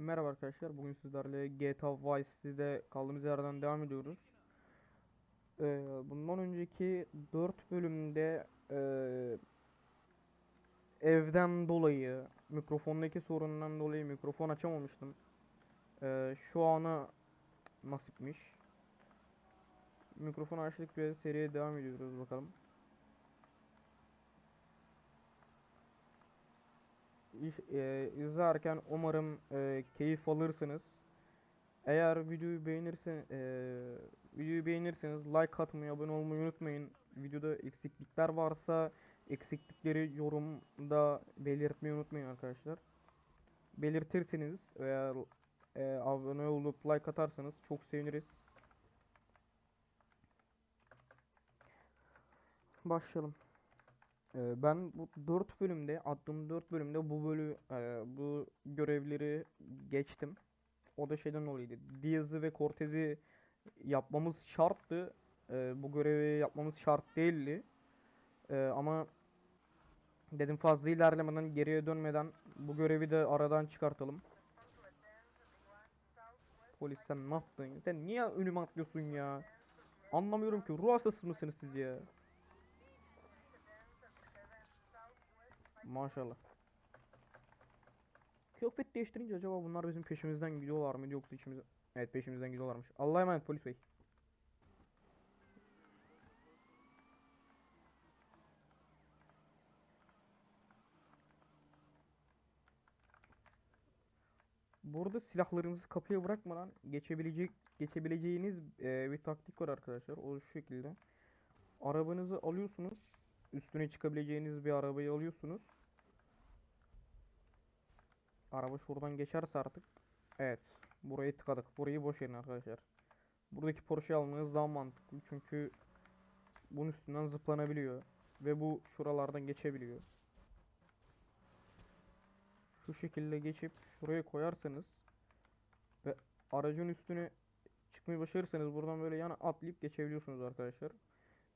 Merhaba arkadaşlar. Bugün sizlerle GTA Vice City'de kaldığımız yerden devam ediyoruz. Ee, bundan önceki 4 bölümde ee, evden dolayı, mikrofondaki sorundan dolayı mikrofon açamamıştım. Ee, şu ana nasipmiş. Mikrofonu açtık ve seriye devam ediyoruz bakalım. E, izlerken umarım e, keyif alırsınız. Eğer videoyu beğenirse e, videoyu beğenirseniz like atmayı, abone olmayı unutmayın. Videoda eksiklikler varsa eksiklikleri yorumda belirtmeyi unutmayın arkadaşlar. Belirtirseniz veya e, abone olup like atarsanız çok seviniriz. Başlayalım. Ee, Ben bu 4 bölümde attığım 4 bölümde bu bölü e, bu görevleri geçtim. O da şeyden dolayıydı. Diaz'ı ve Cortez'i yapmamız şarttı. Ee, bu görevi yapmamız şart değildi. Ee, ama dedim fazla ilerlemeden geriye dönmeden bu görevi de aradan çıkartalım. Polis sen ne yaptın? Sen niye önüme atlıyorsun ya? Anlamıyorum ki. Ruh hastası mısınız siz ya? Maşallah. Kıyafet değiştirince acaba bunlar bizim peşimizden gidiyorlar mı yoksa içimizden... Evet peşimizden gidiyorlarmış. Allah'a emanet polis bey. Burada silahlarınızı kapıya bırakmadan geçebilecek geçebileceğiniz e, bir taktik var arkadaşlar. O şu şekilde. Arabanızı alıyorsunuz. Üstüne çıkabileceğiniz bir arabayı alıyorsunuz. Araba şuradan geçerse artık. Evet. Burayı tıkadık. Burayı boş verin arkadaşlar. Buradaki Porsche'yi almanız daha mantıklı. Çünkü bunun üstünden zıplanabiliyor. Ve bu şuralardan geçebiliyor. Şu şekilde geçip şuraya koyarsanız ve aracın üstüne çıkmayı başarırsanız buradan böyle yana atlayıp geçebiliyorsunuz arkadaşlar.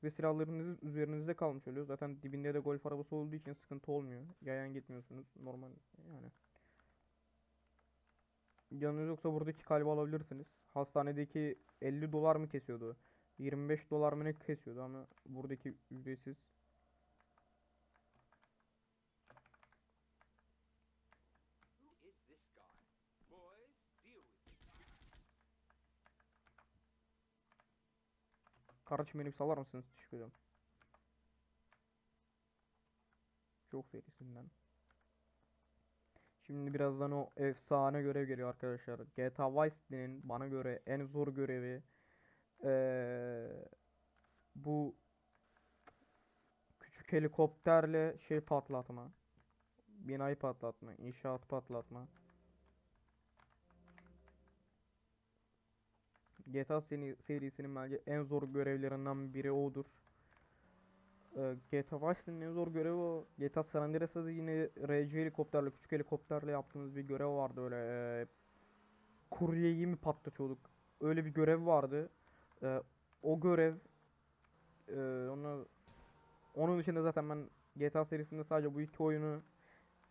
Ve silahlarınız üzerinizde kalmış oluyor. Zaten dibinde de golf arabası olduğu için sıkıntı olmuyor. Yayan gitmiyorsunuz. Normal yani. Canınız yoksa buradaki kalbi alabilirsiniz. Hastanedeki 50 dolar mı kesiyordu? 25 dolar mı ne kesiyordu ama buradaki ücretsiz. Kardeşim beni salar mısınız? Teşekkür ederim. Çok serisinden. Şimdi birazdan o efsane görev geliyor arkadaşlar. GTA Vice City'nin bana göre en zor görevi eee, bu küçük helikopterle şey patlatma. Binayı patlatma, inşaat patlatma. GTA seri- serisinin bence en zor görevlerinden biri odur. Ee, GTA Vice en zor görevi o. GTA San Andreas'ta da yine RC helikopterle, küçük helikopterle yaptığımız bir görev vardı öyle. E, kuryeyi mi patlatıyorduk? Öyle bir görev vardı. Ee, o görev e, onu onun dışında zaten ben GTA serisinde sadece bu iki oyunu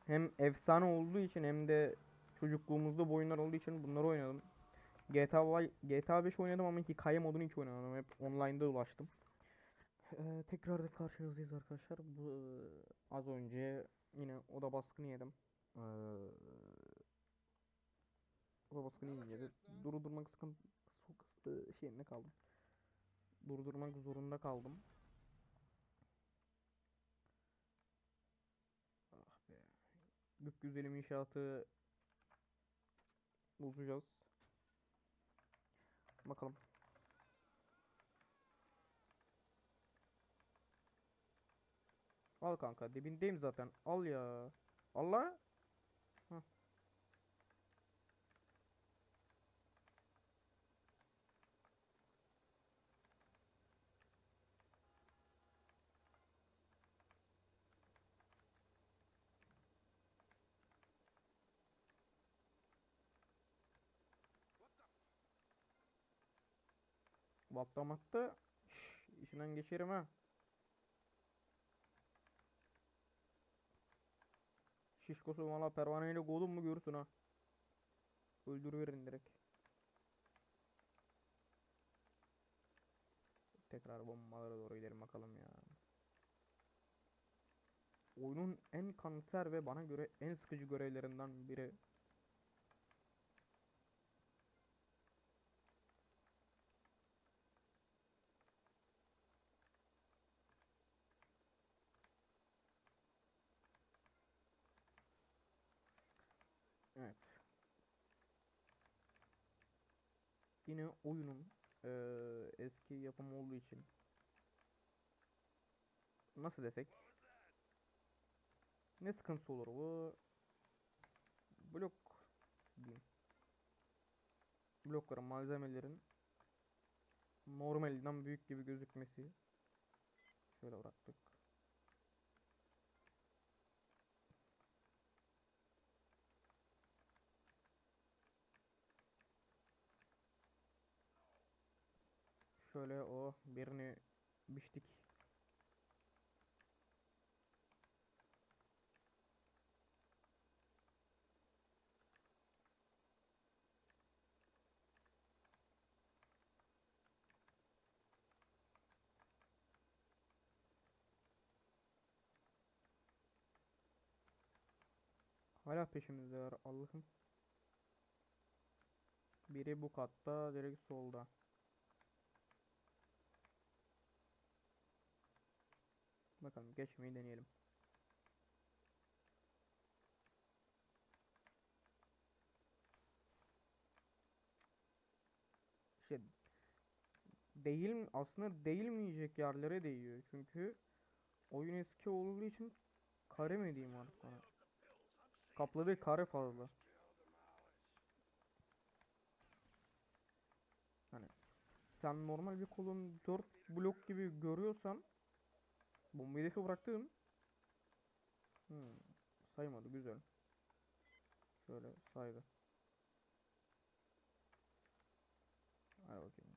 hem efsane olduğu için hem de çocukluğumuzda bu oyunlar olduğu için bunları oynadım. GTA GTA 5 oynadım ama hikaye modunu hiç oynamadım. Hep online'da ulaştım. Ee, tekrar da karşınızdayız arkadaşlar. Bu az önce yine oda baskını yedim. Ee, oda baskını yiyince durdurmak sıkıntı şeyinde kaldım. Durdurmak zorunda kaldım. Ah be. Güzelim inşaatı bozacağız. Bakalım. Al kanka dibindeyim zaten. Al ya. Allah. Hah. Vatlamatta. Şş, işinden geçerim ha. Şişkosu valla pervaneyle kovdun mu görürsün ha. Öldürüverin direkt. Tekrar bombalara doğru gidelim bakalım ya. Oyunun en kanser ve bana göre en sıkıcı görevlerinden biri. Evet. Yine oyunun eee, eski yapım olduğu için nasıl desek ne sıkıntısı olur bu? Blok diyeyim. Blokların malzemelerin normalinden büyük gibi gözükmesi. Şöyle bıraktık şöyle o birini biçtik Hala peşimizdeler Allah'ım. Biri bu katta, direkt solda. Bakalım geçmeyi deneyelim. İşte değil aslında değilmeyecek yerlere değiyor. Çünkü oyun eski olduğu için kare mi diyeyim artık ona. Kapladığı kare fazla. Hani sen normal bir kolun 4 blok gibi görüyorsan bomba hedefi bıraktın. Hmm, saymadı güzel. Şöyle saydı. Hadi bakayım.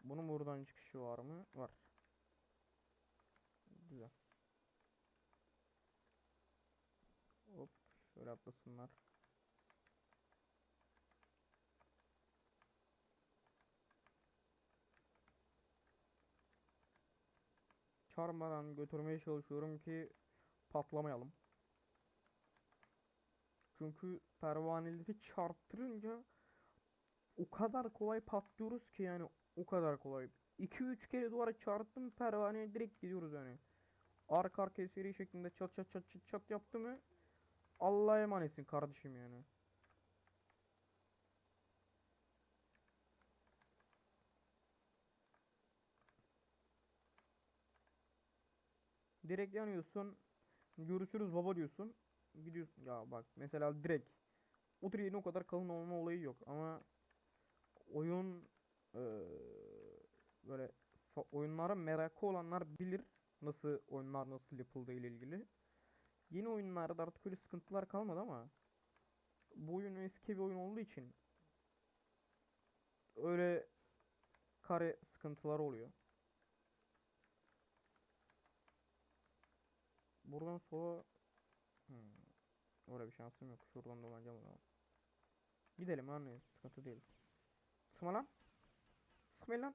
Bunun buradan çıkışı var mı? Var. Güzel. Hop şöyle atlasınlar. Çarpmadan götürmeye çalışıyorum ki patlamayalım. Çünkü pervaneleri çarptırınca o kadar kolay patlıyoruz ki yani o kadar kolay. 2-3 kere duvara çarptım pervaneye direkt gidiyoruz yani. Arka arkaya seri şeklinde çat çat çat çat çat yaptı mı Allah'a emanetsin kardeşim yani. Direkt yanıyorsun. Görüşürüz baba diyorsun. Gidiyorsun. Ya bak mesela direkt. O direğin o kadar kalın olma olayı yok ama oyun eee, böyle oyunlara merakı olanlar bilir nasıl oyunlar nasıl yapıldığı ile ilgili. Yeni oyunlarda artık öyle sıkıntılar kalmadı ama bu oyun eski bir oyun olduğu için öyle kare sıkıntılar oluyor. Buradan sola hmm. Orada bir şansım yok. Şuradan dolanacağım o zaman. Gidelim anne. Sıkıntı değil. Sıkma lan. Sıkmayın lan.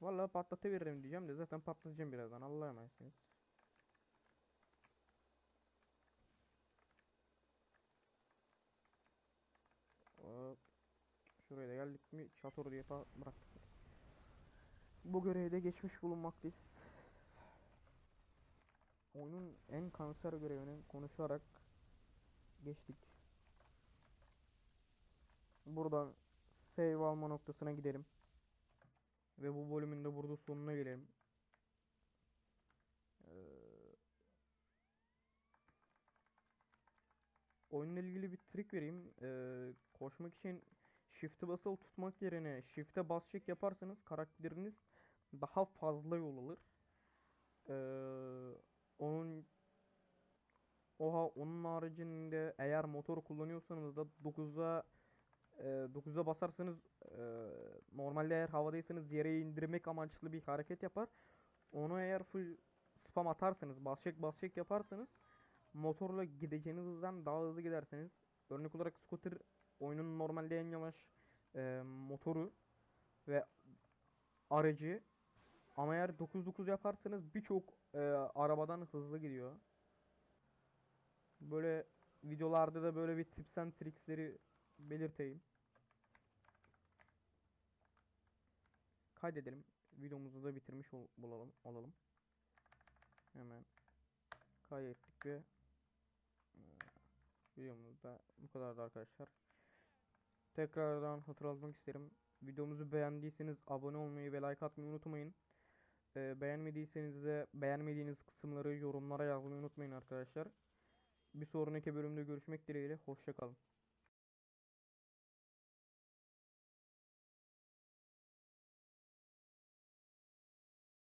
Vallahi patlatıveririm diyeceğim de zaten patlatacağım birazdan. Allah'a emanetsiniz. Hop. Şuraya da geldik mi çatır diye bıraktık. Bu görevi de geçmiş bulunmaktayız. Oyunun en kanser görevini konuşarak geçtik. Buradan save alma noktasına gidelim. Ve bu bölümün de burada sonuna gelelim. Ee, oyunla ilgili bir trik vereyim. Ee, koşmak için shift'e basılı tutmak yerine shift'e bas çek yaparsanız karakteriniz daha fazla yol alır. Ee, onun oha onun haricinde eğer motor kullanıyorsanız da 9'a e, 9'a basarsanız e, normalde eğer havadaysanız yere indirmek amaçlı bir hareket yapar. Onu eğer full spam atarsanız basçek basçek yaparsanız motorla gideceğiniz hızdan daha hızlı giderseniz Örnek olarak scooter oyunun normalde en yavaş e, motoru ve aracı ama eğer 9.9 yaparsanız birçok e, arabadan hızlı gidiyor. Böyle videolarda da böyle bir tips and tricks'leri belirteyim. Kaydedelim. Videomuzu da bitirmiş ol- bulalım, olalım. Hemen kaydettik ve e, videomuz da bu kadardı arkadaşlar. Tekrardan hatırlatmak isterim. Videomuzu beğendiyseniz abone olmayı ve like atmayı unutmayın. E, beğenmediyseniz de beğenmediğiniz kısımları yorumlara yazmayı unutmayın arkadaşlar. Bir sonraki bölümde görüşmek dileğiyle. Hoşçakalın.